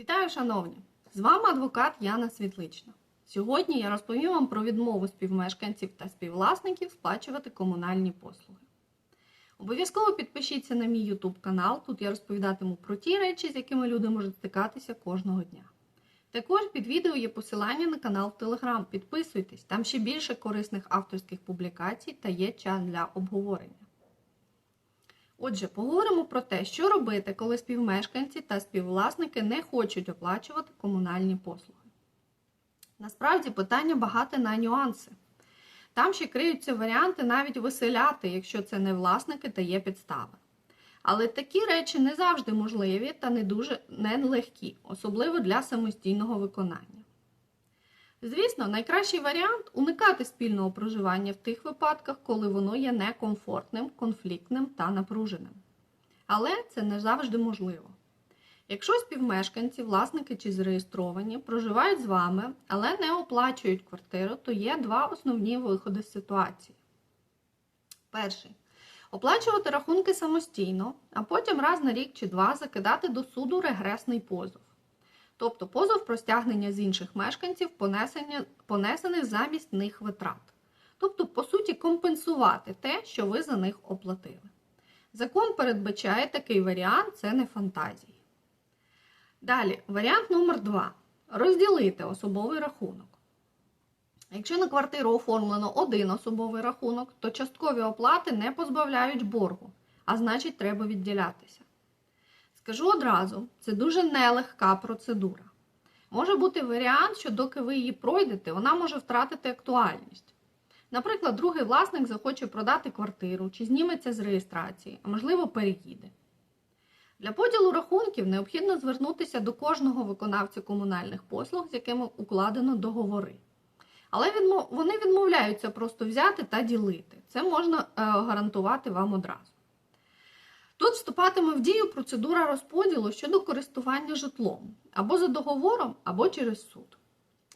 Вітаю, шановні! З вами адвокат Яна Світлична. Сьогодні я розповім вам про відмову співмешканців та співвласників сплачувати комунальні послуги. Обов'язково підпишіться на мій YouTube канал. Тут я розповідатиму про ті речі, з якими люди можуть стикатися кожного дня. Також під відео є посилання на канал в Telegram. Підписуйтесь, там ще більше корисних авторських публікацій та є чат для обговорення. Отже, поговоримо про те, що робити, коли співмешканці та співвласники не хочуть оплачувати комунальні послуги. Насправді питання багате на нюанси. Там ще криються варіанти навіть виселяти, якщо це не власники та є підстави. Але такі речі не завжди можливі та не дуже нелегкі, особливо для самостійного виконання. Звісно, найкращий варіант уникати спільного проживання в тих випадках, коли воно є некомфортним, конфліктним та напруженим. Але це не завжди можливо. Якщо співмешканці, власники чи зареєстровані проживають з вами, але не оплачують квартиру, то є два основні виходи з ситуації. Перший оплачувати рахунки самостійно, а потім раз на рік чи два закидати до суду регресний позов. Тобто позов про стягнення з інших мешканців, понесених замість них витрат. Тобто, по суті, компенсувати те, що ви за них оплатили. Закон передбачає такий варіант, це не фантазії. Далі, варіант номер 2 розділити особовий рахунок. Якщо на квартиру оформлено один особовий рахунок, то часткові оплати не позбавляють боргу, а значить, треба відділятися. Скажу одразу, це дуже нелегка процедура. Може бути варіант, що доки ви її пройдете, вона може втратити актуальність. Наприклад, другий власник захоче продати квартиру чи зніметься з реєстрації, а можливо переїде. Для поділу рахунків необхідно звернутися до кожного виконавця комунальних послуг, з якими укладено договори. Але вони відмовляються просто взяти та ділити. Це можна е, гарантувати вам одразу. Тут вступатиме в дію процедура розподілу щодо користування житлом або за договором, або через суд.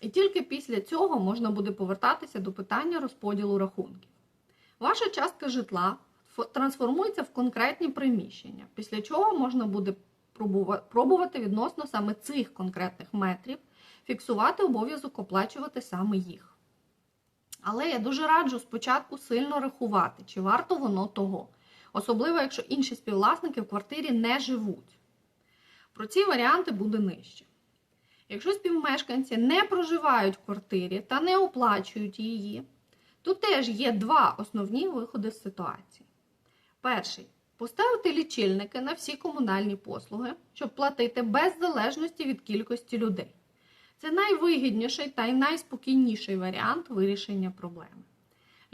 І тільки після цього можна буде повертатися до питання розподілу рахунків. Ваша частка житла трансформується в конкретні приміщення, після чого можна буде пробувати відносно саме цих конкретних метрів фіксувати обов'язок оплачувати саме їх. Але я дуже раджу спочатку сильно рахувати, чи варто воно того особливо якщо інші співвласники в квартирі не живуть. Про ці варіанти буде нижче. Якщо співмешканці не проживають в квартирі та не оплачують її, то теж є два основні виходи з ситуації. Перший поставити лічильники на всі комунальні послуги, щоб платити без залежності від кількості людей. Це найвигідніший та й найспокійніший варіант вирішення проблеми.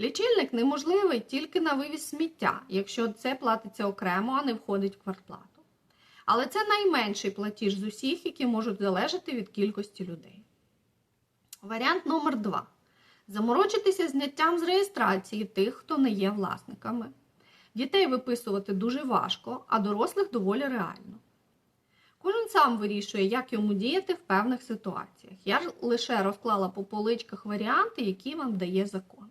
Лічильник неможливий тільки на вивіз сміття, якщо це платиться окремо, а не входить в квартплату. Але це найменший платіж з усіх, які можуть залежати від кількості людей. Варіант номер 2 заморочитися зняттям з реєстрації тих, хто не є власниками. Дітей виписувати дуже важко, а дорослих доволі реально. Кожен сам вирішує, як йому діяти в певних ситуаціях. Я лише розклала по поличках варіанти, які вам дає закон.